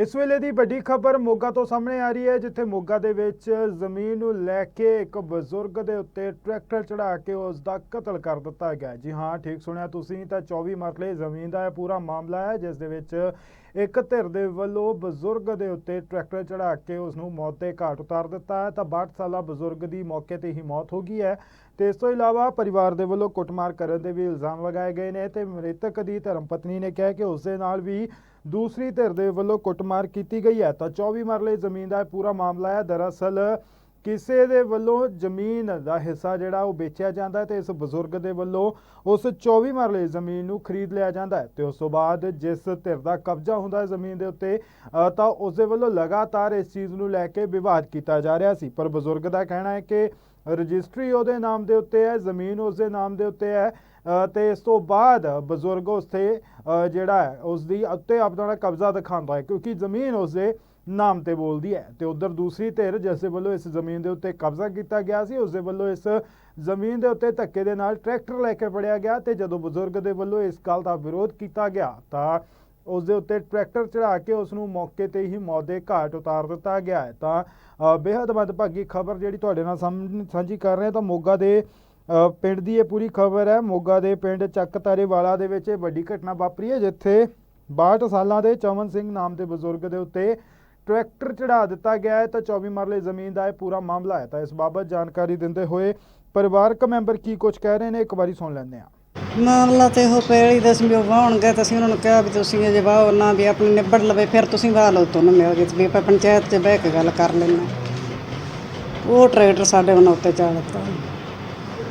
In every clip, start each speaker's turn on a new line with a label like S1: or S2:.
S1: ਇਸ ਵੇਲੇ ਦੀ ਵੱਡੀ ਖਬਰ ਮੋਗਾ ਤੋਂ ਸਾਹਮਣੇ ਆ ਰਹੀ ਹੈ, ਜਿੱਥੇ ਮੋਗਾ ਦੇ ਵਿੱਚ ਜ਼ਮੀਨ ਨੂੰ ਲੈ ਕੇ ਇੱਕ ਬਜ਼ੁਰਗ ਦੇ ਉੱਤੇ ਟਰੈਕਟਰ ਚੜਾ ਕੇ ਉਸ ਦਾ ਕਤਲ ਕਰ ਦਿੱਤਾ ਗਿਆ। ਜੀ ਹਾਂ, ਠੀਕ ਸੁਣਿਆ ਤੁਸੀਂ, ਤਾਂ 24 ਮਰਲੇ ਜ਼ਮੀਨ ਦਾ ਇਹ ਪੂਰਾ ਮਾਮਲਾ ਹੈ, ਜਿਸ ਦੇ ਵਿੱਚ ਇੱਕ ਧਿਰ ਦੇ ਵੱਲੋਂ ਬਜ਼ੁਰਗ ਦੇ ਉੱਤੇ ਟਰੈਕਟਰ ਚੜਾ ਕੇ ਉਸ ਨੂੰ ਮੌਤ ਦੇ ਘਾਟ ਉਤਾਰ ਦਿੱਤਾ ਹੈ। ਤਾਂ 62 ਸਾਲਾ ਬਜ਼ੁਰਗ ਦੀ ਮੌਕੇ ਤੇ ਹੀ ਮੌਤ ਹੋ ਗਈ ਹੈ। ਤੇ ਇਸ ਤੋਂ ਇਲਾਵਾ ਪਰਿਵਾਰ ਦੇ ਵੱਲੋਂ ਕੁੱਟਮਾਰ ਕਰਨ ਦੇ ਵੀ ਇਲਜ਼ਾਮ ਲਗਾਏ ਗਏ ਨੇ ਤੇ ਮ੍ਰਿਤਕ ਦੀ ਧਰਮ ਪਤਨੀ ਨੇ ਕਿਹਾ ਕਿ ਉਸ ਦੇ ਨਾਲ ਵੀ ਦੂਸਰੀ ਧਿਰ ਦੇ ਵੱਲੋਂ ਕੁੱਟਮਾਰ ਕੀਤੀ ਗਈ ਹੈ। ਤਾਂ 24 ਮਰਲੇ ਜ਼ਮੀਨ ਦਾ ਇਹ ਪੂਰਾ ਮਾਮਲਾ ਹੈ। ਦਰਅਸਲ ਕਿਸੇ ਦੇ ਵੱਲੋਂ ਜ਼ਮੀਨ ਦਾ ਹਿੱਸਾ ਜਿਹੜਾ ਉਹ ਵੇਚਿਆ ਜਾਂਦਾ ਹੈ ਤੇ ਇਸ ਬਜ਼ੁਰਗ ਦੇ ਵੱਲੋਂ ਉਸ 24 ਮਰਲੇ ਜ਼ਮੀਨ ਨੂੰ ਖਰੀਦ ਲਿਆ ਜਾਂਦਾ ਹੈ। ਤੇ ਉਸ ਤੋਂ ਬਾਅਦ ਜਿਸ ਧਿਰ ਦਾ ਕਬਜ਼ਾ ਹੁੰਦਾ ਜ਼ਮੀਨ ਦੇ ਉੱਤੇ ਤਾਂ ਉਸ ਦੇ ਵੱਲੋਂ ਲਗਾਤਾਰ ਇਸ ਚੀਜ਼ ਨੂੰ ਲੈ ਕੇ ਵਿਵਾਦ ਕੀਤਾ ਜਾ ਰਿਹਾ ਸੀ। ਪਰ ਬਜ਼ੁਰਗ ਦਾ ਕਹਿਣਾ ਹੈ ਕਿ ਰਜਿਸਟਰੀ ਉਹਦੇ ਨਾਮ ਦੇ ਉੱਤੇ ਹੈ ਜ਼ਮੀਨ ਉਸਦੇ ਨਾਮ ਦੇ ਉੱਤੇ ਹੈ ਅ, ਤੇ ਇਸ ਤੋਂ ਬਾਅਦ ਬਜ਼ੁਰਗ ਉਸ ਤੇ ਜਿਹੜਾ ਹੈ ਉਸ ਦੀ ਉੱਤੇ ਆਪਣਾ ਕਬਜ਼ਾ ਦਿਖਾਉਂਦਾ ਹੈ। ਕਿਉਂਕਿ ਜ਼ਮੀਨ ਉਸਦੇ ਨਾਮ ਤੇ ਬੋਲਦੀ ਹੈ ਤੇ ਉਧਰ ਦੂਸਰੀ ਧਿਰ ਜਿਸ ਦੇ ਵੱਲੋਂ ਇਸ ਜ਼ਮੀਨ ਦੇ ਉੱਤੇ ਕਬਜ਼ਾ ਕੀਤਾ ਗਿਆ ਸੀ ਉਸ ਦੇ ਵੱਲੋਂ ਇਸ ਜ਼ਮੀਨ ਦੇ ਉੱਤੇ ਧੱਕੇ ਦੇ ਨਾਲ ਟਰੈਕਟਰ ਲੈ ਕੇ ਫੜਿਆ ਗਿਆ ਤੇ ਜਦੋਂ ਬਜ਼ੁਰਗ ਦੇ ਵੱਲੋਂ ਇਸ ਗੱਲ ਦਾ ਵਿਰੋਧ ਕੀਤਾ ਗਿਆ ਤਾਂ ਉਸ ਦੇ ਉੱਤੇ ਟਰੈਕਟਰ ਚੜਾ ਕੇ ਉਸ ਨੂੰ ਮੌਕੇ ਤੇ ਹੀ ਮੌਤ ਦੇ ਘਾਟ ਉਤਾਰ ਦਿੱਤਾ ਗਿਆ ਹੈ। ਤਾਂ ਅ, ਬੇहद ਮੰਦਭਾਗੀ ਖਬਰ ਜਿਹੜੀ ਤੁਹਾਡੇ ਨਾਲ ਸਾਂਝ- ਸਾਂਝੀ ਕਰ ਰਹੇ ਤਾਂ ਮੋਗਾ ਦੇ ਪਿੰਡ ਦੀ ਇਹ ਪੂਰੀ ਖਬਰ ਹੈ। ਮੋਗਾ ਦੇ ਪਿੰਡ ਚੱਕ ਤਾਰੇਵਾਲਾ ਦੇ ਵਿੱਚ ਇਹ ਵੱਡੀ ਘਟਨਾ ਵਾਪਰੀ ਹੈ ਜਿੱਥੇ 62 ਸਾਲਾਂ ਦੇ ਚਮਨ ਸਿੰਘ ਨਾਮ ਦੇ ਬਜ਼ੁਰਗ ਦੇ ਉੱਤੇ ਟਰੈਕਟਰ ਚੜਾ ਦਿੱਤਾ ਗਿਆ ਹੈ ਤਾਂ 24 ਮਰਲੇ ਜ਼ਮੀਨ ਦਾ ਇਹ ਪੂਰਾ ਮਾਮਲਾ ਹੈ। ਤਾਂ ਇਸ ਬਾਬਤ ਜਾਣਕਾਰੀ ਦਿੰਦੇ ਹੋਏ ਪਰਿਵਾਰਕ ਮੈਂਬਰ ਕੀ ਕੁਝ ਕਹਿ ਰਹੇ ਨੇ ਇੱਕ ਵਾਰੀ ਸੁਣ ਲੈਂਦੇ ਹਾਂ।
S2: ਮਾਮਲਾ ਤੇ ਉਹ ਪਹਿਲੀ ਦਸਵੀਂ ਉਹ ਵਾਹਣਗੇ ਤਾਂ ਅਸੀਂ ਉਹਨਾਂ ਨੂੰ ਕਿਹਾ ਵੀ ਤੁਸੀਂ ਅਜੇ ਵਾਹੋ ਨਾ ਵੀ ਆਪਣੀ ਨਿਬੜ ਲਵੇ ਫਿਰ ਤੁਸੀਂ ਵਾਹ ਲਓ ਤੁਹਾਨੂੰ ਮਿਲ ਗਏ ਵੀ ਆਪਾਂ ਪੰਚਾਇਤ 'ਚ ਬਹਿ ਕੇ ਗੱਲ ਕਰ ਲੈਣਾ ਉਹ ਟਰੈਕਟਰ ਸਾਡੇ ਉਹਨਾਂ ਉੱਤੇ ਚਾ ਦਿੱਤਾ।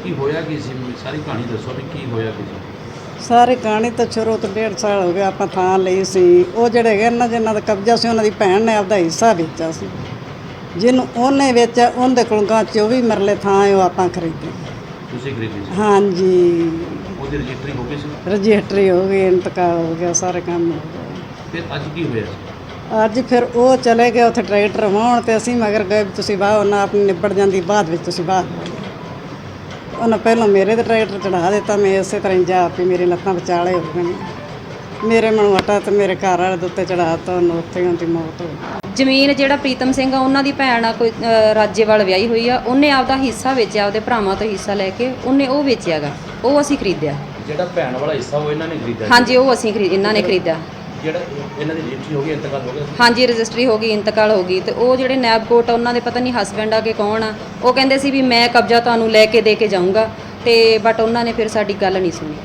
S3: ਕੀ ਹੋਇਆ ਕੀ ਸੀ? ਸਾਰੀ ਕਹਾਣੀ ਦੱਸੋ ਵੀ ਕੀ ਹੋਇਆ ਕੀ ਸੀ?
S2: ਸਾਰੇ ਕਹਾਣੀ ਤਾਂ ਸ਼ੁਰੂ ਤੋਂ ਡੇਢ ਸਾਲ ਹੋ ਗਿਆ ਆਪਾਂ ਥਾਂ ਲਈ ਸੀ। ਉਹ ਜਿਹੜੇ ਹੈਗੇ ਨਾ ਜਿਨ੍ਹਾਂ ਦਾ ਕਬਜ਼ਾ ਸੀ ਉਹਨਾਂ ਦੀ ਭੈਣ ਨੇ ਆਪਦਾ ਹਿੱਸਾ ਵੇਚਿਆ ਸੀ। ਜਿਹਨੂੰ ਉਹਨੇ ਵੇਚਿਆ ਉਹਦੇ ਕੋਲੋਂ ਗਾਂ 24 ਮਰਲੇ ਥਾਂ ਹੈ ਉਹ ਆਪਾਂ ਖਰੀਦੀ।
S3: ਤੁਸੀਂ ਖਰੀਦੀ ਸੀ?
S2: ਹਾਂਜੀ।
S3: ਉਹਦੀ ਰਜਿਸਟਰੀ ਹੋ ਗਈ ਸੀ?
S2: ਰਜਿਸਟਰੀ ਹੋ ਗਈ ਇੰਤਕਾਲ ਹੋ ਗਿਆ ਸਾਰੇ ਕੰਮ ਹੋ ਗਏ।
S3: ਫਿਰ ਅੱਜ ਕੀ ਹੋਇਆ ਸੀ?
S2: ਅੱਜ ਫਿਰ ਉਹ ਚਲੇ ਗਏ ਉੱਥੇ ਟਰੈਕਟਰ ਵਾਹੁਣ ਤੇ ਅਸੀਂ ਮਗਰ ਗਏ ਵੀ ਤੁਸੀਂ ਵਾਹੋ ਨਾ ਆਪਣੀ ਨਿਬੜ ਜਾਂਦੀ ਬਾਅਦ ਵਿੱਚ ਤੁਸੀਂ ਵਾਹ। ਉਹਨਾਂ ਪਹਿਲਾਂ ਮੇਰੇ ਤੇ ਟਰੈਕਟਰ ਚੜਾ ਦਿੱਤਾ ਮੈਂ ਇਸੇ ਤਰ੍ਹਾਂ ਹੀ ਜਾ ਪਈ ਮੇਰੇ ਲੱਤਾਂ ਵਿਚਾਲੇ ਹੋ ਗਈਆਂ। ਮੇਰੇ ਮਨ ਵਟਾ ਤੇ ਮੇਰੇ ਘਰ ਵਾਲੇ ਦੇ ਉੱਤੇ ਚੜਾਤਾ ਉਹਨੂੰ ਉੱਥੇ ਹੀ ਉਹਦੀ ਮੌਤ ਹੋ ਗਈ।
S4: ਜ਼ਮੀਨ ਜਿਹੜਾ ਪ੍ਰੀਤਮ ਸਿੰਘ ਆ ਉਹਨਾਂ ਦੀ ਭੈਣ ਆ ਕੋਈ ਅ, ਰਾਜੇਵਾਲ ਵਿਆਹੀ ਹੋਈ ਆ। ਉਹਨੇ ਆਪਦਾ ਹਿੱਸਾ ਵੇਚਿਆ ਆਪਦੇ ਭਰਾਵਾਂ ਤੋਂ ਹਿੱਸਾ ਲੈ ਕੇ ਉਹਨੇ ਉਹ ਵੇਚਿਆਗਾ ਉਹ ਅਸੀਂ ਖਰੀਦਿਆ।
S3: ਜਿਹੜਾ ਭੈਣ ਵਾਲਾ ਹਿੱਸਾ ਉਹ ਇਹਨਾਂ ਨੇ ਖਰੀਦਿਆ।
S4: ਹਾਂਜੀ ਉਹ ਅਸੀਂ ਖਰੀਦ ਇਹਨਾਂ ਨੇ ਖਰੀਦਿਆ।
S3: ਜਿਹੜਾ ਇਹਨਾਂ ਦੀ ਰਜਿਸਟਰੀ ਹੋ ਗਈ ਇੰਤਕਾਲ ਹੋ ਗਿਆ ਸੀ।
S4: ਹਾਂਜੀ ਰਜਿਸਟਰੀ ਹੋ ਗਈ ਇੰਤਕਾਲ ਹੋ ਗਈ। ਤੇ ਉਹ ਜਿਹੜੇ ਨੈਬ ਕੋਟ ਉਹਨਾਂ ਦੇ ਪਤਾ ਨਹੀਂ ਹਸਬੈਂਡ ਆ ਕੇ ਕੌਣ ਆ। ਉਹ ਕਹਿੰਦੇ ਸੀ ਵੀ ਮੈਂ ਕਬਜ਼ਾ ਤੁਹਾਨੂੰ ਲੈ ਕੇ ਦੇ ਕੇ ਜਾਊਂਗਾ ਤੇ ਬਟ ਉਹਨਾਂ ਨੇ ਫਿਰ ਸਾਡੀ ਗੱਲ ਨਹੀਂ ਸੁਣੀ।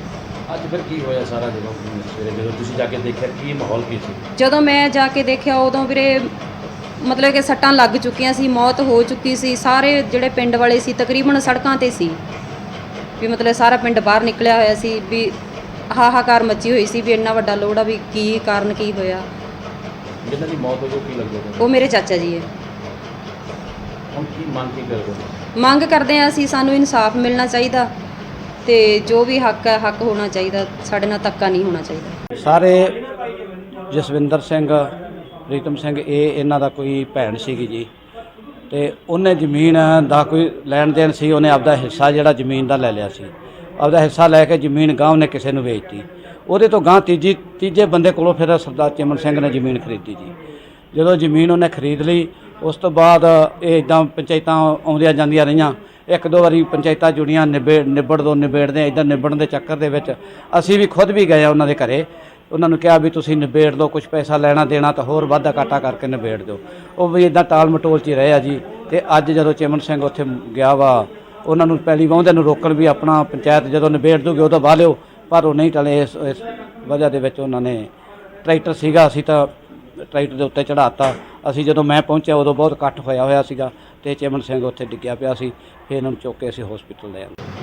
S3: ਅੱਜ ਫਿਰ ਕੀ ਹੋਇਆ ਸਾਰਾ ਜਦੋਂ ਸਵੇਰੇ ਜਦੋਂ ਤੁਸੀਂ ਜਾ ਕੇ ਦੇਖਿਆ ਕੀ ਮਾਹੌਲ ਕੀ ਸੀ?
S4: ਜਦੋਂ ਮੈਂ ਜਾ ਕੇ ਦੇਖਿਆ ਉਦੋਂ ਵੀਰੇ ਮਤਲਬ ਕਿ ਸੱਟਾਂ ਲੱਗ ਚੁੱਕੀਆਂ ਸੀ ਮੌਤ ਹੋ ਚੁੱਕੀ ਸੀ। ਸਾਰੇ ਜਿਹੜੇ ਪਿੰਡ ਵਾਲੇ ਸੀ ਤਕਰੀਬਨ ਸੜਕਾਂ ਤੇ ਸੀ। ਵੀ ਮਤਲਬ ਸਾਰਾ ਪਿੰਡ ਬਾਹਰ ਨਿਕਲਿਆ ਹੋਇਆ ਸੀ ਵੀ ਹਾਹਾਕਾਰ ਮੱਚੀ ਹੋਈ ਸੀ ਵੀ ਇੰਨਾ ਵੱਡਾ ਲੋੜ ਆ ਵੀ ਕੀ ਕਾਰਨ ਕੀ ਹੋਇਆ।
S3: ਜਿਨ੍ਹਾਂ ਦੀ ਮੌਤ ਹੋ ਗਈ ਉਹ ਕੀ ਲੱਗਦਾ ਤੁਹਾਨੂੰ?
S4: ਉਹ ਮੇਰੇ ਚਾਚਾ ਜੀ ਹੈ।
S3: ਹੁਣ ਕੀ ਮੰਗ ਕੀ ਕਰਦੇ ਹੋ
S4: ਮੰਗ ਕਰਦੇ ਆ ਅਸੀਂ ਸਾਨੂੰ ਇਨਸਾਫ ਮਿਲਣਾ ਚਾਹੀਦਾ ਤੇ ਜੋ ਵੀ ਹੱਕ ਹੈ ਹੱਕ ਹੋਣਾ ਚਾਹੀਦਾ ਸਾਡੇ ਨਾਲ ਧੱਕਾ ਨਹੀਂ ਹੋਣਾ ਚਾਹੀਦਾ।
S5: ਸਾਰੇ ਜਸਵਿੰਦਰ ਸਿੰਘ ਪ੍ਰੀਤਮ ਸਿੰਘ ਇਹ ਇਹਨਾਂ ਦਾ ਕੋਈ ਭੈਣ ਸੀਗੀ ਜੀ ਤੇ ਉਹਨੇ ਜ਼ਮੀਨ ਦਾ ਕੋਈ ਲੈਣ ਦੇਣ ਸੀ ਉਹਨੇ ਆਪਦਾ ਹਿੱਸਾ ਜਿਹੜਾ ਜ਼ਮੀਨ ਦਾ ਲੈ ਲਿਆ ਸੀ। ਆਪਦਾ ਹਿੱਸਾ ਲੈ ਕੇ ਜ਼ਮੀਨ ਗਾਂਵ ਨੇ ਕਿਸੇ ਨੂੰ ਵੇਚਤੀ। ਉਹਦੇ ਤੋਂ ਗਾਂ ਤੀਜੀ, ਤੀਜੇ ਬੰਦੇ ਕੋਲੋਂ ਫਿਰ ਸਰਦਾਰ ਚਮਨ ਸਿੰਘ ਨੇ ਜ਼ਮੀਨ ਖਰੀਦੀ ਜੀ। ਜਦੋਂ ਜ਼ਮੀਨ ਉਹਨੇ ਖਰੀਦ ਲਈ, ਉਸ ਤੋਂ ਬਾਅਦ ਇਹ ਇਦਾਂ ਪੰਚਾਇਤਾਂ ਆਉਂਦੀਆਂ ਜਾਂਦੀਆਂ ਰਹੀਆਂ। ਇੱਕ ਦੋ ਵਾਰੀ ਪੰਚਾਇਤਾਂ ਜੁੜੀਆਂ ਨਿਬੇੜ ਨਿਬੜ ਦੋ, ਨਿਬੇੜਦੇ ਇਦਾਂ ਨਿਬੜਨ ਦੇ ਚੱਕਰ ਦੇ ਵਿੱਚ ਅਸੀਂ ਵੀ ਖੁਦ ਵੀ ਗਏ ਉਹਨਾਂ ਦੇ ਘਰੇ। ਉਹਨਾਂ ਨੂੰ ਕਿਹਾ ਵੀ ਤੁਸੀਂ ਨਿਬੇੜ ਲਓ ਕੁਝ ਪੈਸਾ ਲੈਣਾ ਦੇਣਾ ਤਾਂ ਹੋਰ ਵਾਧਾ ਘਾਟਾ ਕਰਕੇ ਨਿਬੇੜ ਦਿਓ। ਉਹ ਵੀ ਇਦਾਂ ਟਾਲ ਮਟੋਲ 'ਚ ਹੀ ਰਹੇ ਆ ਜੀ। ਤੇ ਅੱਜ ਜਦੋਂ ਚਮਨ ਸਿੰਘ ਉੱਥੇ ਗਿਆ ਵਾ ਉਹਨਾਂ ਨੂੰ ਪਹਿਲੀ ਵਾਹੁੰਦੇ ਨੂੰ ਰੋਕਣ ਵੀ ਆਪਣਾ ਪੰਚਾਇਤ ਜਦੋਂ ਨਿਬੇੜ ਦੂਗੀ ਉਦੋਂ ਵਾਹ ਲਿਓ, ਪਰ ਉਹ ਨਹੀਂ ਟਲੇ, ਇਸ ਇਸ ਵਜ੍ਹਾ ਦੇ ਵਿੱਚ ਉਹਨਾਂ ਨੇ ਟਰੈਕਟਰ ਸੀਗਾ, ਅਸੀਂ ਤਾਂ ਟਰੈਕਟਰ ਦੇ ਉੱਤੇ ਚੜਾਤਾ ਅਸੀਂ ਜਦੋਂ ਮੈਂ ਪਹੁੰਚਿਆ ਉਦੋਂ ਬਹੁਤ ਇਕੱਠ ਹੋਇਆ ਹੋਇਆ ਸੀਗਾ ਤੇ ਚੇਮਨ ਸਿੰਘ ਉੱਥੇ ਡਿੱਗਿਆ ਪਿਆ ਸੀ, ਫਿਰ ਇਹਨਾਂ ਨੂੰ ਚੁੱਕ ਕੇ ਅਸੀਂ ਹਸਪੀਟਲ ਲੈ ਆਏ